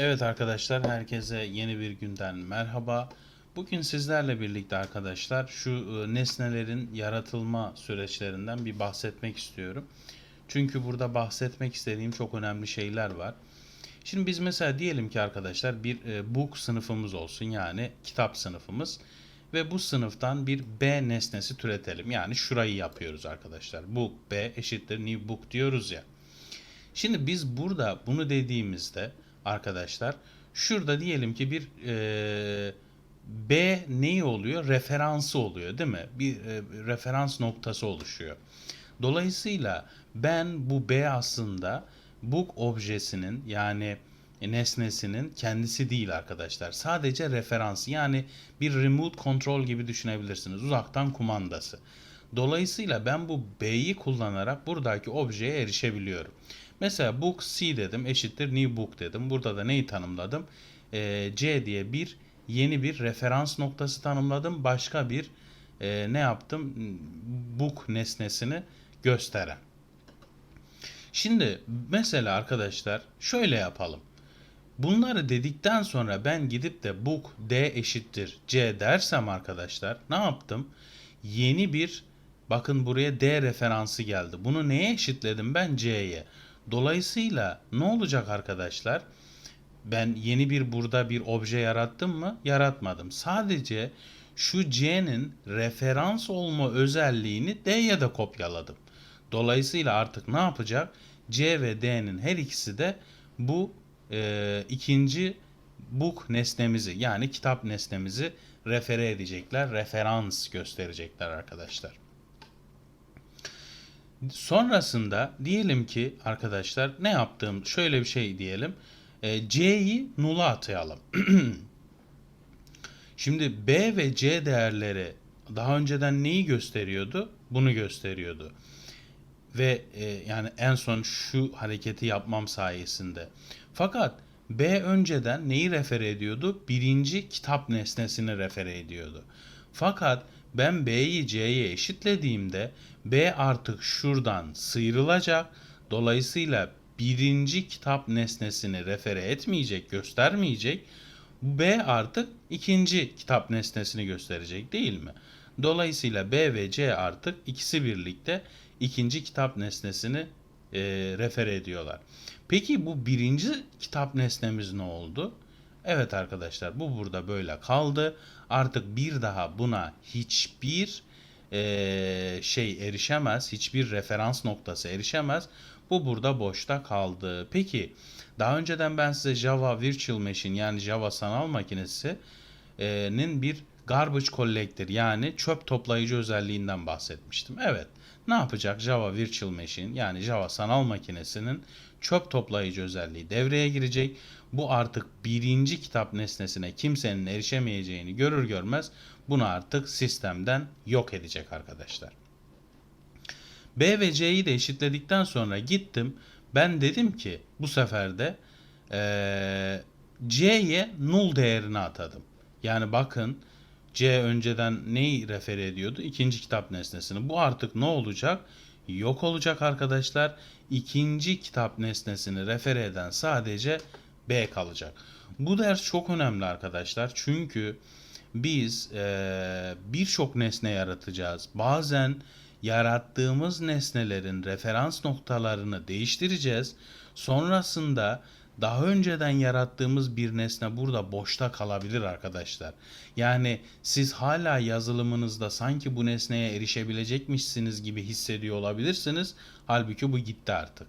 Evet arkadaşlar herkese yeni bir günden merhaba. Bugün sizlerle birlikte arkadaşlar şu e, nesnelerin yaratılma süreçlerinden bir bahsetmek istiyorum. Çünkü burada bahsetmek istediğim çok önemli şeyler var. Şimdi biz mesela diyelim ki arkadaşlar bir e, book sınıfımız olsun yani kitap sınıfımız ve bu sınıftan bir B nesnesi türetelim. Yani şurayı yapıyoruz arkadaşlar. Book B eşittir new book diyoruz ya. Şimdi biz burada bunu dediğimizde arkadaşlar şurada diyelim ki bir e, B neyi oluyor? Referansı oluyor değil mi? Bir e, referans noktası oluşuyor. Dolayısıyla ben bu B aslında book objesinin yani nesnesinin kendisi değil arkadaşlar. Sadece referans yani bir remote control gibi düşünebilirsiniz. Uzaktan kumandası. Dolayısıyla ben bu B'yi kullanarak buradaki objeye erişebiliyorum. Mesela book C dedim eşittir new book dedim. Burada da neyi tanımladım? Ee, C diye bir yeni bir referans noktası tanımladım. Başka bir e, ne yaptım? Book nesnesini gösteren. Şimdi mesela arkadaşlar şöyle yapalım. Bunları dedikten sonra ben gidip de book D eşittir C dersem arkadaşlar ne yaptım? Yeni bir bakın buraya D referansı geldi. Bunu neye eşitledim ben C'ye? Dolayısıyla ne olacak arkadaşlar? Ben yeni bir burada bir obje yarattım mı? Yaratmadım. Sadece şu C'nin referans olma özelliğini D'ye de kopyaladım. Dolayısıyla artık ne yapacak? C ve D'nin her ikisi de bu e, ikinci book nesnemizi yani kitap nesnemizi refere edecekler, referans gösterecekler arkadaşlar. Sonrasında diyelim ki arkadaşlar ne yaptığım şöyle bir şey diyelim. E, C'yi null'a atayalım. Şimdi B ve C değerleri daha önceden neyi gösteriyordu? Bunu gösteriyordu. Ve e, yani en son şu hareketi yapmam sayesinde. Fakat B önceden neyi refere ediyordu? Birinci kitap nesnesini refere ediyordu. Fakat ben B'yi C'ye eşitlediğimde B artık şuradan sıyrılacak. Dolayısıyla birinci kitap nesnesini refere etmeyecek, göstermeyecek. B artık ikinci kitap nesnesini gösterecek değil mi? Dolayısıyla B ve C artık ikisi birlikte ikinci kitap nesnesini e, refere ediyorlar. Peki bu birinci kitap nesnemiz ne oldu? Evet arkadaşlar bu burada böyle kaldı. Artık bir daha buna hiçbir e, şey erişemez. Hiçbir referans noktası erişemez. Bu burada boşta kaldı. Peki daha önceden ben size Java Virtual Machine yani Java sanal makinesinin bir garbage collector yani çöp toplayıcı özelliğinden bahsetmiştim. Evet ne yapacak Java Virtual Machine yani Java sanal makinesinin çöp toplayıcı özelliği devreye girecek. Bu artık birinci kitap nesnesine kimsenin erişemeyeceğini görür görmez bunu artık sistemden yok edecek arkadaşlar. B ve C'yi de eşitledikten sonra gittim. Ben dedim ki bu sefer de ee, C'ye null değerini atadım. Yani bakın C önceden neyi refer ediyordu? İkinci kitap nesnesini. Bu artık ne olacak? Yok olacak arkadaşlar. İkinci kitap nesnesini refer eden sadece B kalacak. Bu ders çok önemli arkadaşlar. Çünkü biz e, birçok nesne yaratacağız. Bazen yarattığımız nesnelerin referans noktalarını değiştireceğiz. Sonrasında daha önceden yarattığımız bir nesne burada boşta kalabilir arkadaşlar. Yani siz hala yazılımınızda sanki bu nesneye erişebilecekmişsiniz gibi hissediyor olabilirsiniz. Halbuki bu gitti artık.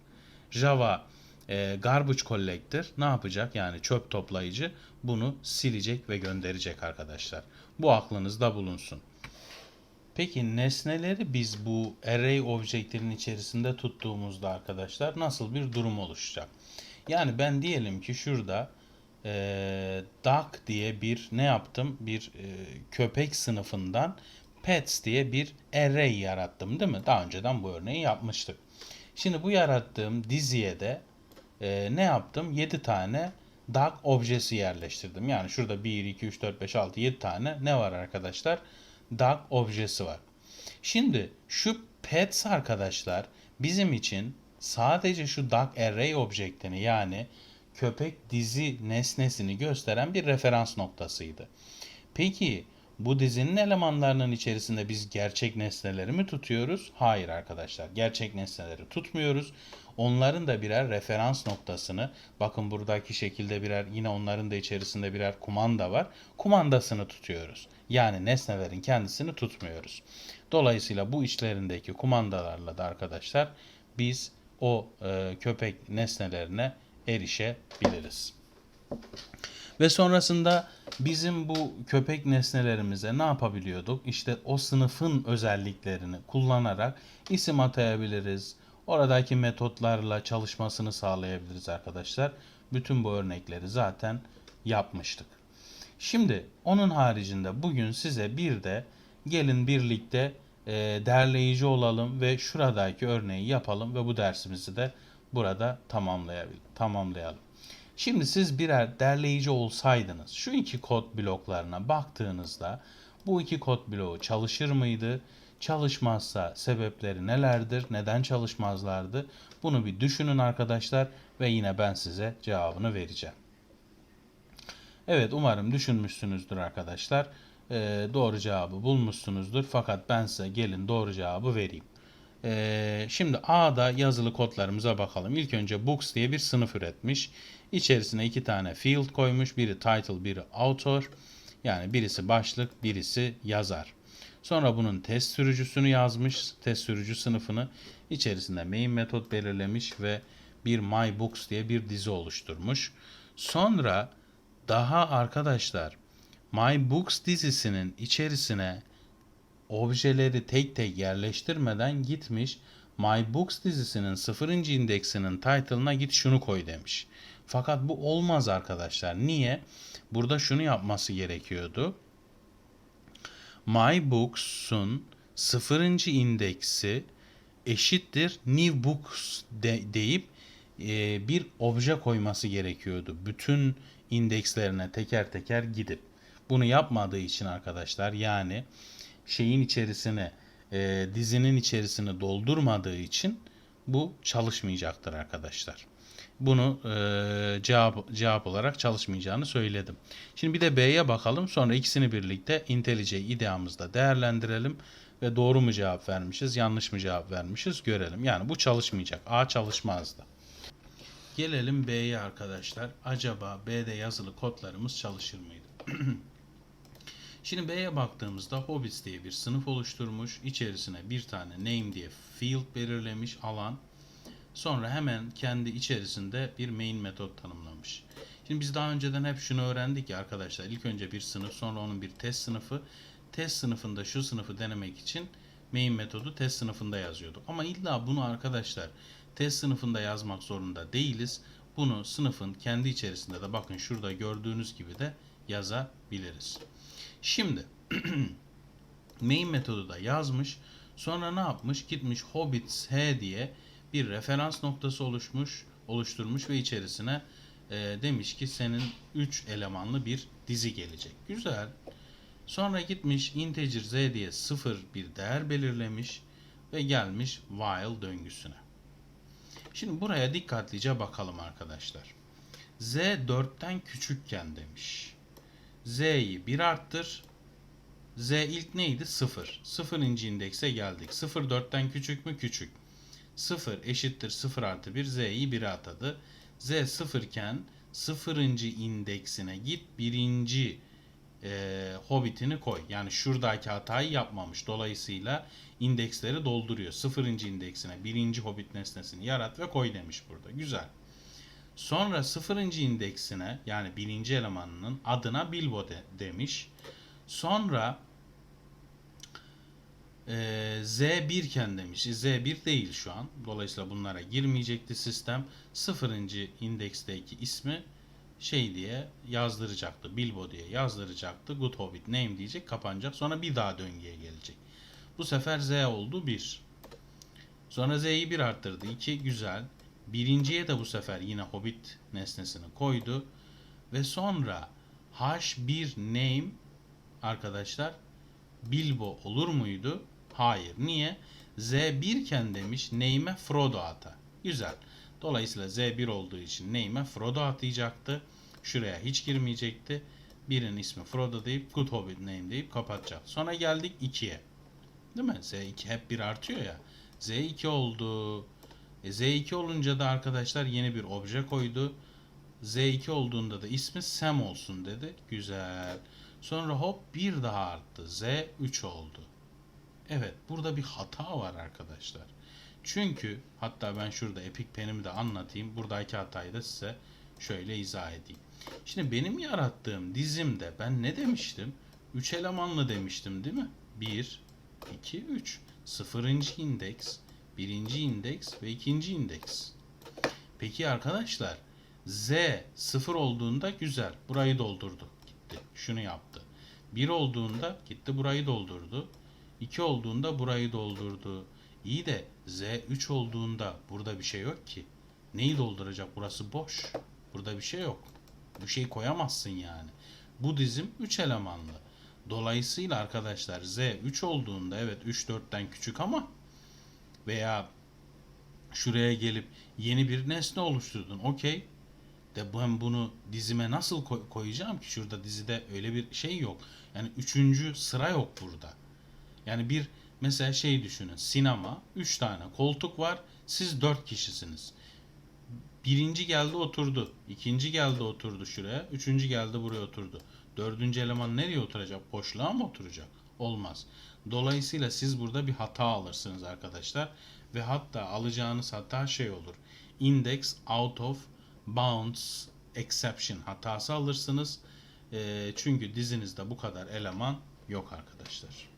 Java e, garbage collector ne yapacak? Yani çöp toplayıcı bunu silecek ve gönderecek arkadaşlar. Bu aklınızda bulunsun. Peki nesneleri biz bu array objeklerin içerisinde tuttuğumuzda arkadaşlar nasıl bir durum oluşacak? Yani ben diyelim ki şurada e, duck diye bir ne yaptım? Bir e, köpek sınıfından pets diye bir array yarattım değil mi? Daha önceden bu örneği yapmıştık. Şimdi bu yarattığım diziye de e, ne yaptım? 7 tane duck objesi yerleştirdim. Yani şurada 1, 2, 3, 4, 5, 6, 7 tane ne var arkadaşlar? Duck objesi var. Şimdi şu pets arkadaşlar bizim için sadece şu duck array objektini yani köpek dizi nesnesini gösteren bir referans noktasıydı. Peki bu dizinin elemanlarının içerisinde biz gerçek nesneleri mi tutuyoruz? Hayır arkadaşlar. Gerçek nesneleri tutmuyoruz. Onların da birer referans noktasını, bakın buradaki şekilde birer yine onların da içerisinde birer kumanda var. Kumandasını tutuyoruz. Yani nesnelerin kendisini tutmuyoruz. Dolayısıyla bu içlerindeki kumandalarla da arkadaşlar biz o e, köpek nesnelerine erişebiliriz. Ve sonrasında bizim bu köpek nesnelerimize ne yapabiliyorduk? İşte o sınıfın özelliklerini kullanarak isim atayabiliriz. Oradaki metotlarla çalışmasını sağlayabiliriz arkadaşlar. Bütün bu örnekleri zaten yapmıştık. Şimdi onun haricinde bugün size bir de gelin birlikte derleyici olalım ve şuradaki örneği yapalım ve bu dersimizi de burada tamamlayalım. Şimdi siz birer derleyici olsaydınız şu iki kod bloklarına baktığınızda bu iki kod bloğu çalışır mıydı? Çalışmazsa sebepleri nelerdir? Neden çalışmazlardı? Bunu bir düşünün arkadaşlar ve yine ben size cevabını vereceğim. Evet umarım düşünmüşsünüzdür arkadaşlar. Ee, doğru cevabı bulmuşsunuzdur. Fakat ben size gelin doğru cevabı vereyim. Ee, şimdi A'da yazılı kodlarımıza bakalım. İlk önce books diye bir sınıf üretmiş. İçerisine iki tane field koymuş. Biri title, biri author. Yani birisi başlık, birisi yazar. Sonra bunun test sürücüsünü yazmış. Test sürücü sınıfını içerisinde main metot belirlemiş ve bir my books diye bir dizi oluşturmuş. Sonra daha arkadaşlar My Books dizisinin içerisine objeleri tek tek yerleştirmeden gitmiş My Books dizisinin 0. indeksinin title'ına git şunu koy demiş. Fakat bu olmaz arkadaşlar. Niye? Burada şunu yapması gerekiyordu. My Books'un 0. indeksi eşittir New Books de, deyip e, bir obje koyması gerekiyordu. Bütün indekslerine teker teker gidip. Bunu yapmadığı için arkadaşlar yani şeyin içerisine e, dizinin içerisini doldurmadığı için bu çalışmayacaktır arkadaşlar. Bunu e, cevap cevap olarak çalışmayacağını söyledim. Şimdi bir de B'ye bakalım. Sonra ikisini birlikte IntelliJ ideamızda değerlendirelim ve doğru mu cevap vermişiz, yanlış mı cevap vermişiz görelim. Yani bu çalışmayacak. A çalışmazdı. Gelelim B'ye arkadaşlar. Acaba B'de yazılı kodlarımız çalışır mıydı? Şimdi B'ye baktığımızda Hobbits diye bir sınıf oluşturmuş. İçerisine bir tane name diye field belirlemiş alan. Sonra hemen kendi içerisinde bir main metot tanımlamış. Şimdi biz daha önceden hep şunu öğrendik ya arkadaşlar. İlk önce bir sınıf sonra onun bir test sınıfı. Test sınıfında şu sınıfı denemek için main metodu test sınıfında yazıyorduk. Ama illa bunu arkadaşlar test sınıfında yazmak zorunda değiliz. Bunu sınıfın kendi içerisinde de bakın şurada gördüğünüz gibi de yazabiliriz. Şimdi main metodu da yazmış. Sonra ne yapmış? Gitmiş Hobbits H diye bir referans noktası oluşmuş, oluşturmuş ve içerisine e, demiş ki senin 3 elemanlı bir dizi gelecek. Güzel. Sonra gitmiş integer z diye 0 bir değer belirlemiş ve gelmiş while döngüsüne. Şimdi buraya dikkatlice bakalım arkadaşlar. Z 4'ten küçükken demiş. Z'yi 1 arttır. Z ilk neydi? 0. 0. indekse geldik. 0 4'ten küçük mü? Küçük. 0 eşittir 0 artı 1. Z'yi 1'e atadı. Z 0 iken 0. indeksine git. 1. E, hobbitini koy. Yani şuradaki hatayı yapmamış. Dolayısıyla indeksleri dolduruyor. 0. indeksine 1. hobbit nesnesini yarat ve koy demiş burada. Güzel. Sonra 0. indeksine yani 1. elemanının adına Bilbo de, demiş. Sonra e, Z1 iken demiş. Z1 değil şu an. Dolayısıyla bunlara girmeyecekti sistem. 0. indeksteki ismi şey diye yazdıracaktı. Bilbo diye yazdıracaktı. Good Hobbit name diyecek kapanacak. Sonra bir daha döngüye gelecek. Bu sefer Z oldu 1. Sonra Z'yi 1 arttırdı. 2 güzel. Birinciye de bu sefer yine Hobbit nesnesini koydu. Ve sonra H1 name arkadaşlar Bilbo olur muydu? Hayır. Niye? Z1 iken demiş name'e Frodo ata. Güzel. Dolayısıyla Z1 olduğu için name'e Frodo atayacaktı. Şuraya hiç girmeyecekti. Birinin ismi Frodo deyip Good Hobbit name deyip kapatacak. Sonra geldik 2'ye. Değil mi? Z2 hep bir artıyor ya. Z2 oldu. E, Z2 olunca da arkadaşlar yeni bir obje koydu. Z2 olduğunda da ismi Sam olsun dedi. Güzel. Sonra hop bir daha arttı. Z3 oldu. Evet burada bir hata var arkadaşlar. Çünkü hatta ben şurada Epic Pen'imi de anlatayım. Buradaki hatayı da size şöyle izah edeyim. Şimdi benim yarattığım dizimde ben ne demiştim? 3 elemanlı demiştim değil mi? 1, 2, 3. Sıfırıncı indeks, birinci indeks ve ikinci indeks. Peki arkadaşlar Z sıfır olduğunda güzel. Burayı doldurdu. Gitti. Şunu yaptı. 1 olduğunda gitti burayı doldurdu. 2 olduğunda burayı doldurdu. İyi de Z 3 olduğunda burada bir şey yok ki. Neyi dolduracak? Burası boş. Burada bir şey yok. Bir şey koyamazsın yani. Bu dizim 3 elemanlı. Dolayısıyla arkadaşlar Z 3 olduğunda evet 3 4'ten küçük ama veya şuraya gelip yeni bir nesne oluşturdun. Okey. De ben bunu dizime nasıl koy- koyacağım ki? Şurada dizide öyle bir şey yok. Yani üçüncü sıra yok burada. Yani bir mesela şey düşünün. Sinema. Üç tane koltuk var. Siz dört kişisiniz. Birinci geldi oturdu. ikinci geldi oturdu şuraya. Üçüncü geldi buraya oturdu. Dördüncü eleman nereye oturacak? Boşluğa mı oturacak? Olmaz. Dolayısıyla siz burada bir hata alırsınız arkadaşlar. Ve hatta alacağınız hata şey olur. Index out of bounds exception hatası alırsınız. Eee, çünkü dizinizde bu kadar eleman yok arkadaşlar.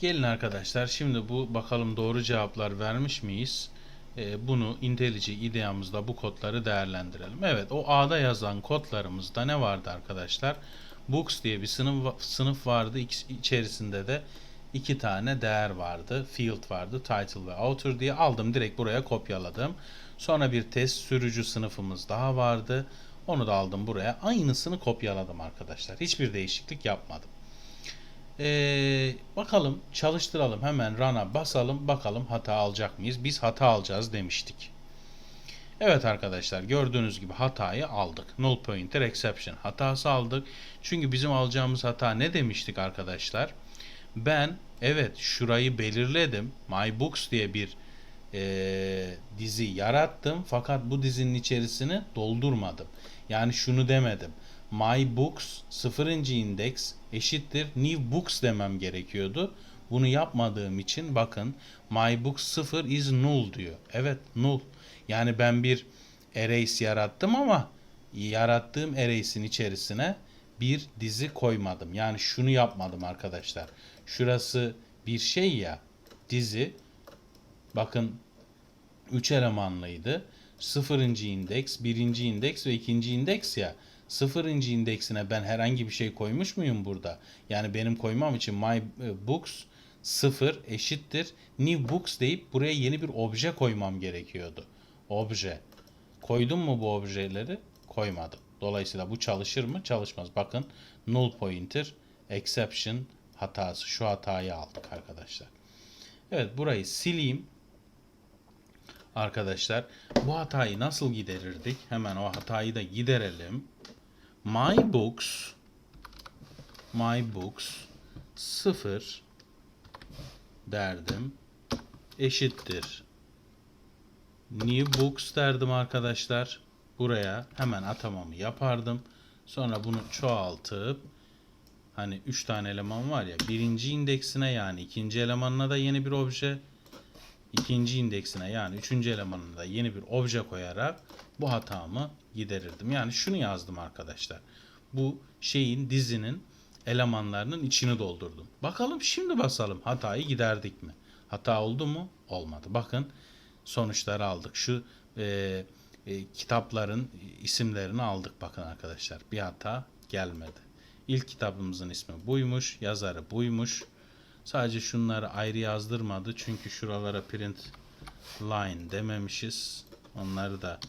Gelin arkadaşlar şimdi bu bakalım doğru cevaplar vermiş miyiz? Ee, bunu IntelliJ IDEA'mızda bu kodları değerlendirelim. Evet o A'da yazan kodlarımızda ne vardı arkadaşlar? Books diye bir sınıf, sınıf vardı. İçerisinde de iki tane değer vardı. Field vardı. Title ve Author diye aldım. Direkt buraya kopyaladım. Sonra bir test sürücü sınıfımız daha vardı. Onu da aldım buraya. Aynısını kopyaladım arkadaşlar. Hiçbir değişiklik yapmadım. Ee, bakalım çalıştıralım hemen run'a basalım bakalım hata alacak mıyız? Biz hata alacağız demiştik. Evet arkadaşlar gördüğünüz gibi hatayı aldık. Null pointer exception hatası aldık. Çünkü bizim alacağımız hata ne demiştik arkadaşlar? Ben evet şurayı belirledim. My Books diye bir eee, dizi yarattım fakat bu dizinin içerisini doldurmadım. Yani şunu demedim. My Books sıfırıncı indeks eşittir New Books demem gerekiyordu. Bunu yapmadığım için bakın My Books 0 is null diyor. Evet null. Yani ben bir arrays yarattım ama yarattığım arrays'in içerisine bir dizi koymadım. Yani şunu yapmadım arkadaşlar. Şurası bir şey ya dizi bakın 3 elemanlıydı. Sıfırıncı indeks, birinci indeks ve ikinci indeks ya. Sıfırıncı indeksine ben herhangi bir şey koymuş muyum burada? Yani benim koymam için my e, books sıfır eşittir new books deyip buraya yeni bir obje koymam gerekiyordu. Obje. Koydum mu bu objeleri? Koymadım. Dolayısıyla bu çalışır mı? Çalışmaz. Bakın null pointer exception hatası. Şu hatayı aldık arkadaşlar. Evet burayı sileyim. Arkadaşlar bu hatayı nasıl giderirdik? Hemen o hatayı da giderelim. My books my books 0 derdim eşittir new books derdim arkadaşlar. Buraya hemen atamamı yapardım. Sonra bunu çoğaltıp hani 3 tane eleman var ya birinci indeksine yani ikinci elemanına da yeni bir obje ikinci indeksine yani üçüncü elemanına da yeni bir obje koyarak bu hatamı giderirdim. Yani şunu yazdım arkadaşlar. Bu şeyin dizinin elemanlarının içini doldurdum. Bakalım şimdi basalım hatayı giderdik mi? Hata oldu mu? Olmadı. Bakın sonuçları aldık. Şu e, e, kitapların isimlerini aldık bakın arkadaşlar. Bir hata gelmedi. İlk kitabımızın ismi buymuş, yazarı buymuş. Sadece şunları ayrı yazdırmadı çünkü şuralara print line dememişiz. Onları da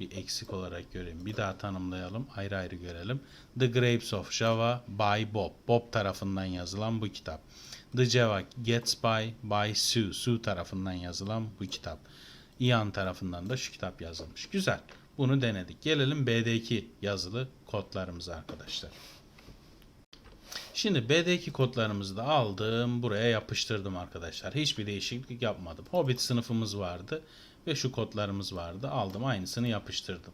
bir eksik olarak göreyim. Bir daha tanımlayalım. Ayrı ayrı görelim. The Grapes of Java by Bob. Bob tarafından yazılan bu kitap. The Java Gets By by Sue. Sue tarafından yazılan bu kitap. İAN tarafından da şu kitap yazılmış. Güzel. Bunu denedik. Gelelim B'deki yazılı kodlarımıza arkadaşlar. Şimdi B'deki kodlarımızı da aldım. Buraya yapıştırdım arkadaşlar. Hiçbir değişiklik yapmadım. Hobbit sınıfımız vardı. Ve şu kodlarımız vardı. Aldım aynısını yapıştırdım.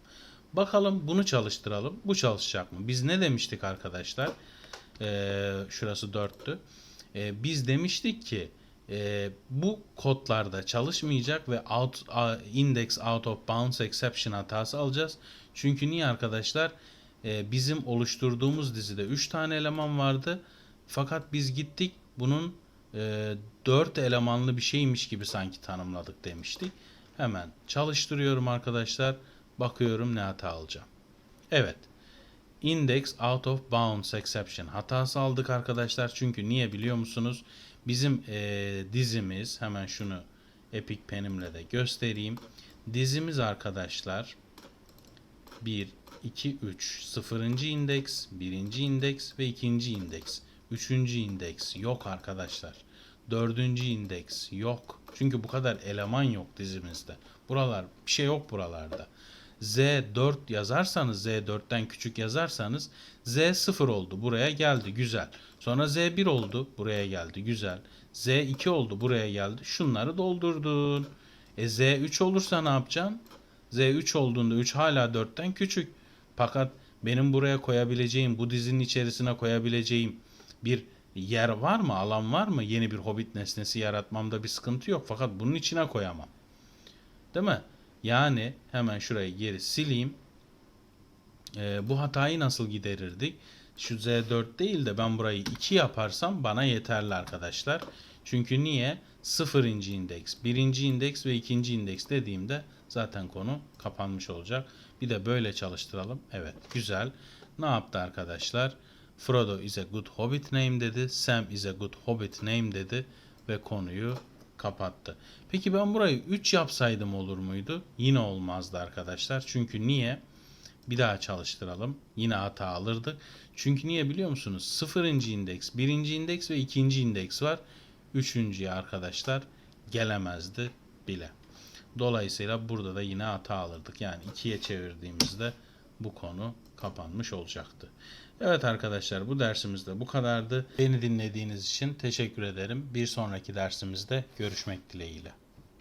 Bakalım bunu çalıştıralım. Bu çalışacak mı? Biz ne demiştik arkadaşlar? Ee, şurası 4'tü. Ee, biz demiştik ki e, bu kodlarda çalışmayacak ve out a- index out of bounds exception hatası alacağız. Çünkü niye arkadaşlar? Ee, bizim oluşturduğumuz dizide 3 tane eleman vardı. Fakat biz gittik bunun e, 4 elemanlı bir şeymiş gibi sanki tanımladık demiştik. Hemen çalıştırıyorum arkadaşlar. Bakıyorum ne hata alacağım. Evet. Index out of bounds exception hatası aldık arkadaşlar. Çünkü niye biliyor musunuz? Bizim e, dizimiz hemen şunu Epic Pen'imle de göstereyim. Dizimiz arkadaşlar 1, 2, 3. 0. indeks, 1. indeks ve 2. indeks. 3. indeks yok arkadaşlar. 4. indeks yok. Çünkü bu kadar eleman yok dizimizde. Buralar bir şey yok buralarda. Z4 yazarsanız Z4'ten küçük yazarsanız Z0 oldu buraya geldi güzel. Sonra Z1 oldu buraya geldi güzel. Z2 oldu buraya geldi. Şunları doldurdun. E Z3 olursa ne yapacaksın? Z3 olduğunda 3 hala 4'ten küçük. Fakat benim buraya koyabileceğim, bu dizinin içerisine koyabileceğim bir yer var mı, alan var mı? Yeni bir hobbit nesnesi yaratmamda bir sıkıntı yok. Fakat bunun içine koyamam. Değil mi? Yani hemen şurayı geri sileyim. Ee, bu hatayı nasıl giderirdik? Şu Z4 değil de ben burayı 2 yaparsam bana yeterli arkadaşlar. Çünkü niye? 0. indeks, 1. indeks ve 2. indeks dediğimde zaten konu kapanmış olacak. Bir de böyle çalıştıralım. Evet güzel. Ne yaptı arkadaşlar? Frodo is a good hobbit name dedi. Sam is a good hobbit name dedi. Ve konuyu kapattı. Peki ben burayı 3 yapsaydım olur muydu? Yine olmazdı arkadaşlar. Çünkü niye? Bir daha çalıştıralım. Yine hata alırdık. Çünkü niye biliyor musunuz? 0. indeks, 1. indeks ve 2. indeks var. 3.ye arkadaşlar gelemezdi bile. Dolayısıyla burada da yine hata alırdık. Yani 2'ye çevirdiğimizde bu konu kapanmış olacaktı. Evet arkadaşlar bu dersimizde bu kadardı. Beni dinlediğiniz için teşekkür ederim. Bir sonraki dersimizde görüşmek dileğiyle.